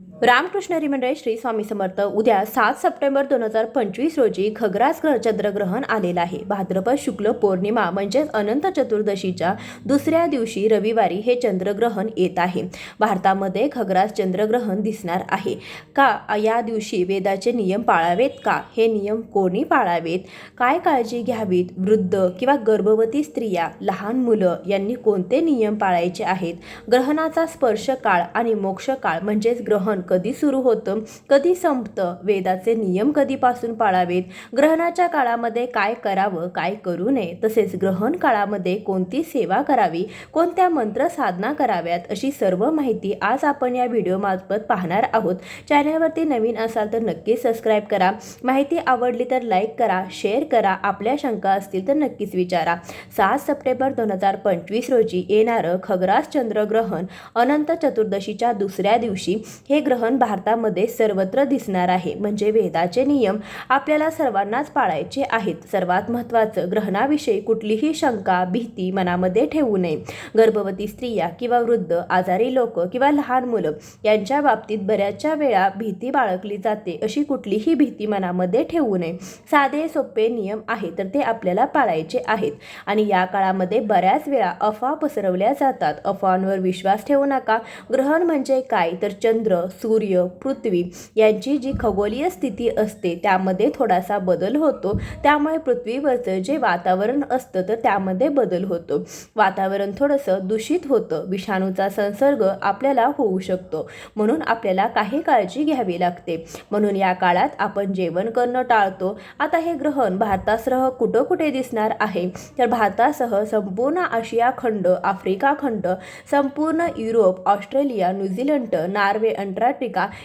Mm-hmm. Ramakrishna हरिमंडळ Shri Swami Samarth उद्या सात September दोन हजार पंचवीस रोजी खग्रास ग्रह चंद्रग्रहण आलेलं आहे. भाद्रपद शुक्ल पौर्णिमा म्हणजेच अनंत चतुर्दशीच्या दुसऱ्या दिवशी रविवारी हे चंद्रग्रहण येत आहे. भारतामध्ये खग्रास चंद्रग्रहण दिसणार आहे. का या दिवशी वेदाचे नियम पाळावेत का? हे नियम कोणी पाळावेत? काय काळजी घ्यावीत? वृद्ध किंवा गर्भवती स्त्रिया लहान मुलं यांनी कोणते नियम पाळायचे आहेत? ग्रहणाचा स्पर्श काळ आणि मोक्ष काळ म्हणजेच ग्रहण कधी सुरू होतं कधी संपतं वेदाचे नियम कधीपासून पाळावेत ग्रहणाच्या काळामध्ये काय करावं काय करू नये तसेच ग्रहण काळामध्ये कोणती सेवा करावी कोणत्या मंत्र साधना कराव्यात अशी सर्व माहिती आज आपण या व्हिडिओमार्फत पाहणार आहोत. चॅनलवरती नवीन असाल तर नक्की सबस्क्राईब करा. माहिती आवडली तर लाईक करा शेअर करा आपल्या शंका असतील तर नक्कीच विचारा. सात सप्टेंबर दोन हजार पंचवीस रोजी येणारं खग्रास चंद्रग्रहण अनंत चतुर्दशीच्या दुसऱ्या दिवशी हे ग्रहण भारतामध्ये सर्वत्र दिसणार आहे. म्हणजे वेदाचे नियम आपल्याला सर्वांनाच पाळायचे आहेत. सर्वात महत्त्वाचं ग्रहणाविषयी कुठलीही शंका भीती मनामध्ये ठेवू नये. गर्भवती स्त्रिया किंवा वृद्ध आजारी लोक किंवा लहान मुलं यांच्या बाबतीत बऱ्याचशा वेळा भीती बाळगली जाते अशी कुठलीही भीती मनामध्ये ठेवू नये. साधे सोपे नियम आहे तर ते आपल्याला पाळायचे आहेत. आणि या काळामध्ये बऱ्याच वेळा अफवा पसरवल्या जातात. अफवांवर विश्वास ठेवू नका. ग्रहण म्हणजे काय? तर चंद्र सूर्य सूर्य पृथ्वी यांची जी खगोलीय स्थिती असते त्यामध्ये थोडासा बदल होतो. त्यामुळे पृथ्वीवरचं जे वातावरण असतं तर त्यामध्ये बदल होतो. वातावरण थोडंसं दूषित होतं. विषाणूचा संसर्ग आपल्याला होऊ शकतो. म्हणून आपल्याला काही काळजी घ्यावी लागते. म्हणून या काळात आपण जेवण करणं टाळतो. आता हे ग्रहण भारतासह कुठं कुठे दिसणार आहे? तर भारतासह संपूर्ण आशिया खंड आफ्रिका खंड संपूर्ण Europe Australia New Zealand Norway Antarctica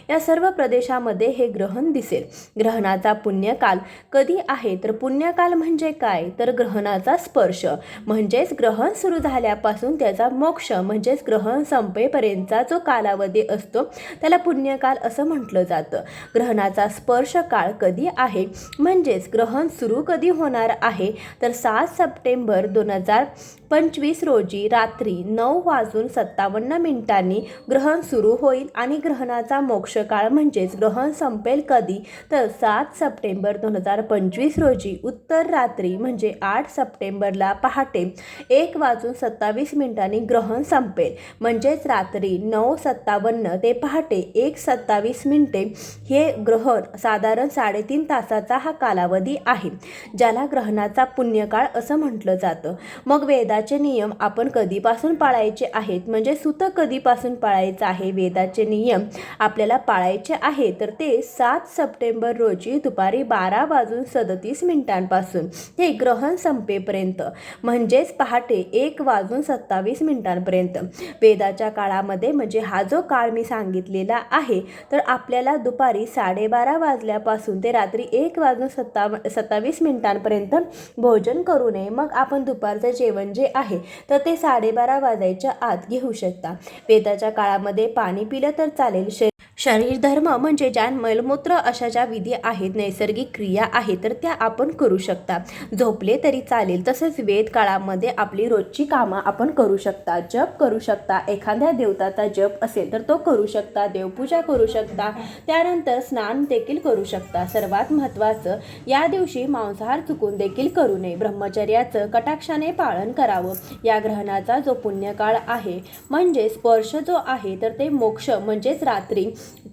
या सर्व प्रदेशामध्ये हे ग्रहण दिसेल. ग्रहणाचा पुण्यकाल कधी आहे? तर पुण्यकाल म्हणजे काय? तर ग्रहणाचा स्पर्श. म्हणजेच ग्रहण सुरू झाल्यापासून त्याचा मोक्ष म्हणजेच ग्रहण संपेपर्यंतचा जो कालावधी असतो त्याला पुण्यकाल असं म्हटलं जातं. ग्रहणाचा स्पर्श काळ कधी आहे? म्हणजेच ग्रहण सुरू कधी होणार आहे? तर सात सप्टेंबर दोन हजार पंचवीस रोजी रात्री नऊ वाजून सत्तावन्न मिनिटांनी ग्रहण सुरू होईल आणि ग्रहणा मोक्ष काळ म्हणजेच ग्रहण संपेल कधी? तर सात सप्टेंबर दोन हजार पंचवीस रोजी उत्तर रात्री म्हणजे आठ सप्टेंबरला पहाटे एक वाजून सत्तावीस मिनिटांनी ग्रहण संपेल. म्हणजेच रात्री नऊ सत्तावन्न ते पहाटे एक सत्तावीस मिनिटे हे ग्रहण साधारण साडेतीन तासाचा हा कालावधी आहे ज्याला ग्रहणाचा पुण्यकाळ असं म्हटलं जातं. मग वेदाचे नियम आपण कधीपासून पाळायचे आहेत? म्हणजे सुत कधीपासून पाळायचं आहे? वेदाचे नियम आपल्याला पाळायचे आहे. तर ते सात सप्टेंबर रोजी दुपारी बारा वाजून सदतीस मिनिटांपासून हे ग्रहण संपेपर्यंत म्हणजेच पहाटे एक वाजून सत्तावीस मिनिटांपर्यंत. वेदाच्या काळामध्ये म्हणजे हा जो काळ मी सांगितलेला आहे तर आपल्याला दुपारी साडेबारा वाजल्यापासून ते रात्री एक वाजून सत्ता सत्तावीस मिनिटांपर्यंत भोजन करू नये. मग आपण दुपारचं जेवण जे आहे तर ते साडेबारा वाजायच्या आत घेऊ शकता. वेदाच्या काळामध्ये पाणी पिलं तर चालेल शरीर धर्म म्हणजे ज्या मलमूत्र अशा ज्या विधी आहेत नैसर्गिक क्रिया आहेत तर त्या आपण करू शकता. झोपले तरी चालेल तसेच वेद काळामध्ये आपली रोजची कामं आपण करू शकता. जप करू शकता एखाद्या देवताचा जप असेल तर तो करू शकता देवपूजा करू शकता त्यानंतर स्नान देखील करू शकता. सर्वात महत्त्वाचं या दिवशी मांसाहार चुकून देखील करू नये. ब्रह्मचर्याचं कटाक्षाने पालन करावं. या ग्रहणाचा जो पुण्यकाळ आहे म्हणजे स्पर्श जो आहे तर ते मोक्ष म्हणजेच रात्र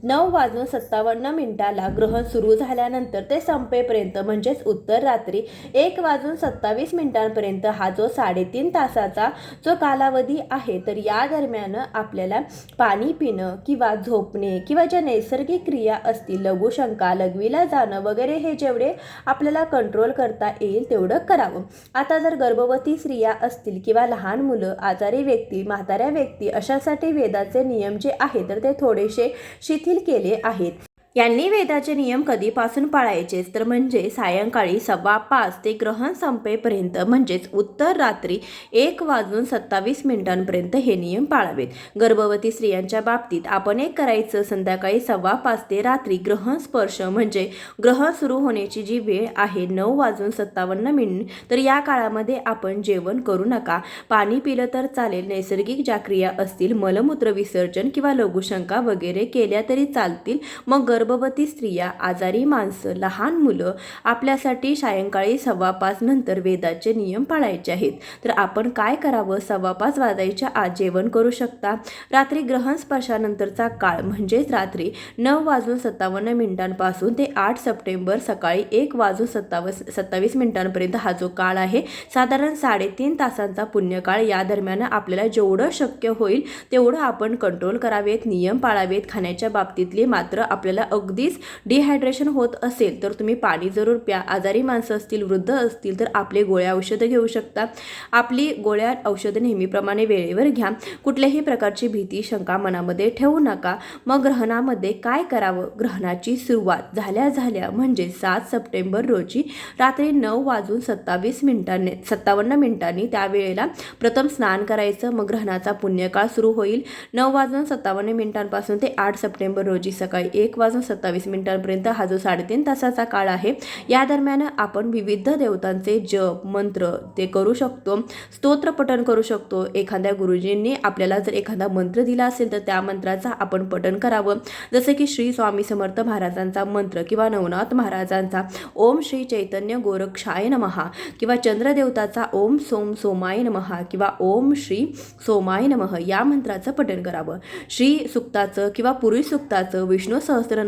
नऊ वाजून सत्तावन्न मिनिटाला ग्रहण सुरू झाल्यानंतर ते संपेपर्यंत म्हणजेच उत्तर रात्री एक वाजून सत्तावीस मिनिटांपर्यंत हा जो साडेतीन तासाचा जो कालावधी आहे तर या दरम्यान आपल्याला पाणी पिणं किंवा झोपणे किंवा ज्या नैसर्गिक क्रिया असतील लघुशंका लघवीला जाणं वगैरे हे जेवढे आपल्याला कंट्रोल करता येईल तेवढं करावं. आता जर गर्भवती स्त्रिया असतील किंवा लहान मुलं आजारी व्यक्ती म्हाताऱ्या व्यक्ती अशासाठी वेदाचे नियम जे आहे तर ते थोडेसे शिथिल केले आहेत. यांनी वेदाचे नियम कधीपासून पाळायचेच? तर म्हणजे सायंकाळी सव्वा पाच ते ग्रहण संपेपर्यंत म्हणजेच उत्तर रात्री एक वाजून सत्तावीस मिनिटांपर्यंत हे नियम पाळावेत. गर्भवती स्त्रियांच्या बाबतीत आपण एक करायचं संध्याकाळी सव्वा पाच ते रात्री ग्रहण स्पर्श म्हणजे ग्रहण सुरू होण्याची जी वेळ आहे नऊ वाजून सत्तावन्न मिनिट तर या काळामध्ये आपण जेवण करू नका. पाणी पिलं तर चालेल नैसर्गिक ज्या क्रिया असतील मलमूत्र विसर्जन किंवा लघुशंका वगैरे केल्या तरी चालतील मग गर्भवती स्त्रिया आजारी माणसं लहान मुलं आपल्यासाठी सायंकाळी सव्वा पाच नंतर वेदाचे नियम पाळायचे आहेत. तर आपण काय करावं? सव्वा पाच वाजायच्या आत जेवण करू शकता? रात्री ग्रहण स्पर्शानंतरचा काळ म्हणजेच रात्री नऊ वाजून सत्तावन्न मिनिटांपासून ते आठ सप्टेंबर सकाळी एक वाजून सत्तावीस सत्तावीस मिनिटांपर्यंत हा जो काळ आहे साधारण साडेतीन तासांचा पुण्यकाळ या दरम्यान आपल्याला जेवढं शक्य होईल तेवढं आपण कंट्रोल करावेत नियम पाळावेत खाण्याच्या बाबतीतले मात्र आपल्याला अगदीच डिहायड्रेशन होत असेल तर तुम्ही पाणी जरूर प्या. आजारी माणसं असतील वृद्ध असतील तर आपले गोळ्या औषधं घेऊ शकता. आपली गोळ्या औषधं नेहमीप्रमाणे वेळेवर घ्या. कुठल्याही प्रकारची भीती शंका मनामध्ये ठेवू नका. मग ग्रहणामध्ये काय करावं? ग्रहणाची सुरुवात झाल्या झाल्या म्हणजे सात सप्टेंबर रोजी रात्री नऊ वाजून सत्तावीस मिनिटांनी सत्तावन्न मिनिटांनी त्यावेळेला प्रथम स्नान करायचं. मग ग्रहणाचा पुण्यकाळ सुरू होईल. नऊ वाजून सत्तावन्न मिनिटांपासून ते आठ सप्टेंबर रोजी सकाळी एक वाजून सत्तावीस मिनिटांपर्यंत हा जो साडेतीन तासाचा काळ आहे या दरम्यान आपण विविध देवतांचे जप मंत्र ते करू शकतो स्तोत्रपठण करू शकतो. एखाद्या गुरुजींनी आपल्याला जर एखादा मंत्र दिला असेल तर त्या मंत्राचा आपण पठण करावं. जसं की श्री स्वामी समर्थ महाराजांचा मंत्र किंवा नवनाथ महाराजांचा ओम श्री चैतन्य गोरक्षाय नमहा किंवा चंद्रदेवताचा ओम सोम सोमाय नमहा किंवा ओम श्री सोमाय नमः या मंत्राचं पठण करावं. श्री सुक्ताचं किंवा पुरुष सुक्ताचं विष्णू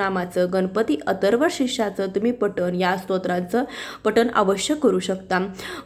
नामाचं गणपती अथर्व शिष्याचं तुम्ही पठण या स्तोत्रांचं पठण अवश्य करू शकता.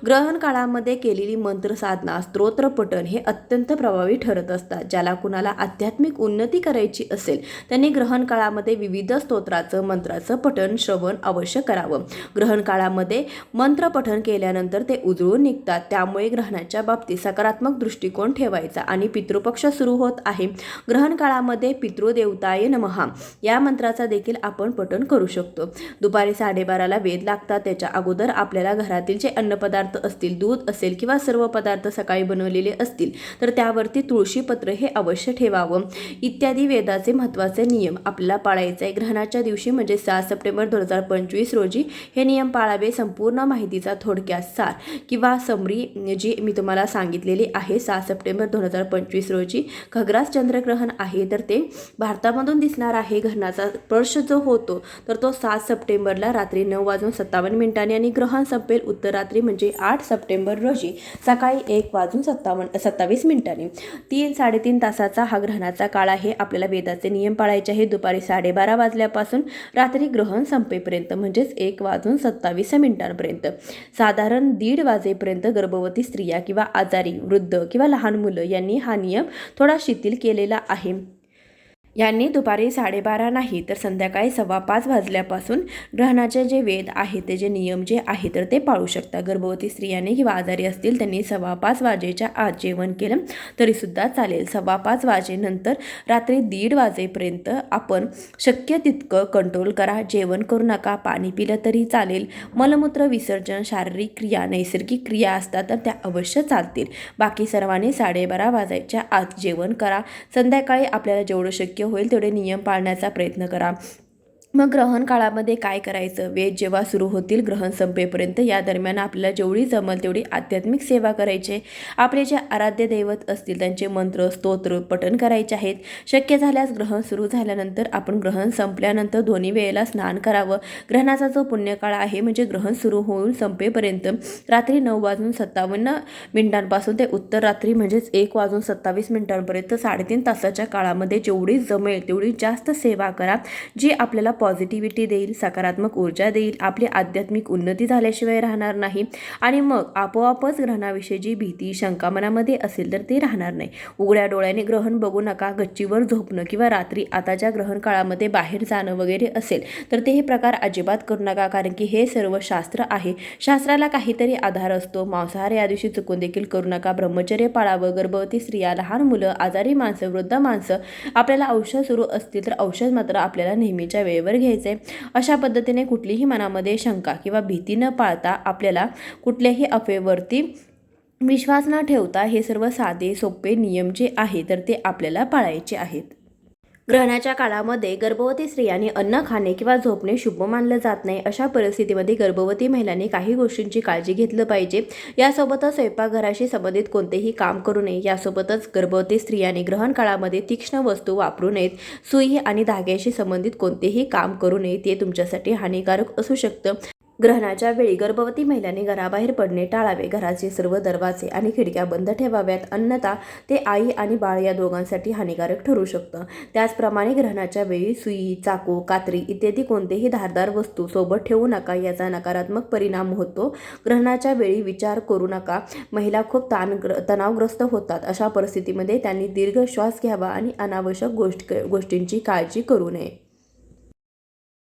ग्रहण काळामध्ये केलेली मंत्रसाधना स्तोत्र पठण हे अत्यंत प्रभावी ठरत असतात. ज्याला कुणाला आध्यात्मिक उन्नती करायची असेल त्यांनी ग्रहण काळामध्ये विविध स्तोत्राचं मंत्राचं पठण श्रवण अवश्य करावं. ग्रहण काळामध्ये मंत्र पठण केल्यानंतर ते उजळून निघतात. त्यामुळे ग्रहणाच्या बाबतीत सकारात्मक दृष्टिकोन ठेवायचा आणि पितृपक्ष सुरू होत आहे. ग्रहण काळामध्ये पितृदेवताय नमहा या मंत्राचा देखील आपण पठण करू शकतो. दुपारी साडेबाराला वेद लागतात. त्याच्या अगोदर आपल्याला घरातील जे अन्नपदार्थ असतील दूध असेल किंवा सर्व पदार्थ सकाळी बनवलेले असतील तर त्यावरती तुळशीपत्र हे अवश्य ठेवावं. इत्यादी वेदाचे महत्त्वाचे नियम आपल्याला पाळायचे आहे ग्रहणाच्या दिवशी म्हणजे सहा सप्टेंबर दोन हजार पंचवीस रोजी हे नियम पाळावे. संपूर्ण माहितीचा थोडक्यात सार किंवा समरी जी मी तुम्हाला सांगितलेली आहे सहा सप्टेंबर दोन हजार पंचवीस रोजी खग्रास चंद्रग्रहण आहे तर ते भारतामधून दिसणार आहे. ग्रहणाचा स्पर्श जो होतो तर तो सात सप्टेंबरला रात्री नऊ वाजून सत्तावन्न मिनिटांनी आणि ग्रहण संपेल उत्तरात्री म्हणजे आठ सप्टेंबर रोजी सकाळी एक वाजून सत्तावन्न सत्तावीस मिनिटांनी. तीन साडेतीन तासाचा हा ग्रहणाचा काळ आहे. आपल्याला वेदाचे नियम पाळायचे आहे दुपारी साडेबारा वाजल्यापासून रात्री ग्रहण संपेपर्यंत म्हणजेच एक वाजून सत्तावीस मिनिटांपर्यंत. साधारण दीड वाजेपर्यंत गर्भवती स्त्रिया किंवा आजारी वृद्ध किंवा लहान मुलं यांनी हा नियम थोडा शिथिल केलेला आहे. यांनी दुपारी साडेबारा नाही तर संध्याकाळी सव्वा पाच वाजल्यापासून ग्रहणाचे जे वेद आहे ते जे नियम जे आहे तर ते पाळू शकता. गर्भवती स्त्रियांनी किंवा आजारी असतील त्यांनी सव्वा पाच वाजेच्या आत जेवण केलं तरीसुद्धा चालेल. सव्वा पाच वाजेनंतर रात्री दीड वाजेपर्यंत आपण शक्य तितकं कंट्रोल करा. जेवण करू नका पाणी पिलं तरी चालेल. मलमूत्र विसर्जन शारीरिक क्रिया नैसर्गिक क्रिया असतात तर त्या अवश्य चालतील. बाकी सर्वांनी साडेबारा वाजायच्या आत जेवण करा. संध्याकाळी आपल्याला जेवढं शक्य होईल तेवढे नियम पाळण्याचा प्रयत्न करा. मग ग्रहण काळामध्ये काय करायचं? वेद जेव्हा सुरू होतील ग्रहण संपेपर्यंत या दरम्यान आपल्याला जेवढी जमल तेवढी आध्यात्मिक सेवा करायचे आपले जे आराध्य दैवत असतील त्यांचे मंत्र स्तोत्र पठण करायचे आहेत. शक्य झाल्यास ग्रहण सुरू झाल्यानंतर आपण ग्रहण संपल्यानंतर दोन्ही वेळेला स्नान करावं. ग्रहणाचा जो पुण्यकाळ आहे म्हणजे ग्रहण सुरू होऊन संपेपर्यंत रात्री नऊ वाजून सत्तावन्न मिनिटांपासून ते उत्तर रात्री म्हणजेच एक वाजून सत्तावीस मिनिटांपर्यंत साडेतीन तासाच्या काळामध्ये जेवढी जमेल तेवढी जास्त सेवा करा जी आपल्याला पॉझिटिव्हिटी देईल सकारात्मक ऊर्जा देईल आपली आध्यात्मिक उन्नती झाल्याशिवाय राहणार नाही. आणि मग आपोआपच ग्रहणाविषयी भीती शंका मनामध्ये असेल तर ते राहणार नाही. उघड्या डोळ्याने ग्रहण बघू नका गच्चीवर झोपणं किंवा रात्री आताच्या ग्रहण काळामध्ये बाहेर जाणं वगैरे असेल तर ते हे प्रकार अजिबात करू नका कारण की हे सर्व शास्त्र आहे. शास्त्राला काहीतरी आधार असतो. मांसाहार या दिवशी चुकून देखील करू नका. ब्रह्मचर्य पाळावं गर्भवती स्त्रिया लहान मुलं आजारी माणसं वृद्ध माणसं आपल्याला औषध सुरू असतील तर औषध मात्र आपल्याला नेहमीच्या वेळेवर घ्यायचं. आहे अशा पद्धतीने कुठलीही मनामध्ये शंका किंवा भीती न पाळता आपल्याला कुठल्याही अफेवरती विश्वास न ठेवता हे सर्व साधे सोपे नियम जे आहे तर ते आपल्याला पाळायचे आहेत. ग्रहणाच्या काळामध्ये गर्भवती स्त्रियांनी अन्न खाणे किंवा झोपणे शुभ मानलं जात नाही अशा परिस्थितीमध्ये गर्भवती महिलांनी काही गोष्टींची काळजी घेतलं पाहिजे. यासोबतच स्वयंपाकघराशी संबंधित कोणतेही काम करू नये. यासोबतच गर्भवती स्त्रियांनी ग्रहण काळामध्ये तीक्ष्ण वस्तू वापरू नयेत. सुई आणि धाग्याशी संबंधित कोणतेही काम करू नये. ते तुमच्यासाठी हानिकारक असू शकतं. ग्रहणाच्या वेळी गर्भवती महिलांनी घराबाहेर पडणे टाळावे. घराचे सर्व दरवाजे आणि खिडक्या बंद ठेवाव्यात. अन्यथा ते आई आणि बाळ या दोघांसाठी हानिकारक ठरू शकतं. त्याचप्रमाणे ग्रहणाच्या वेळी सुई चाकू कात्री इत्यादी कोणतेही धारदार वस्तू सोबत ठेवू नका. याचा नकारात्मक परिणाम होतो. ग्रहणाच्या वेळी विचार करू नका. महिला खूप ताणग्र तणावग्रस्त होतात. अशा परिस्थितीमध्ये त्यांनी दीर्घ श्वास घ्यावा आणि अनावश्यक गोष्ट गोष्टींची काळजी करू नये.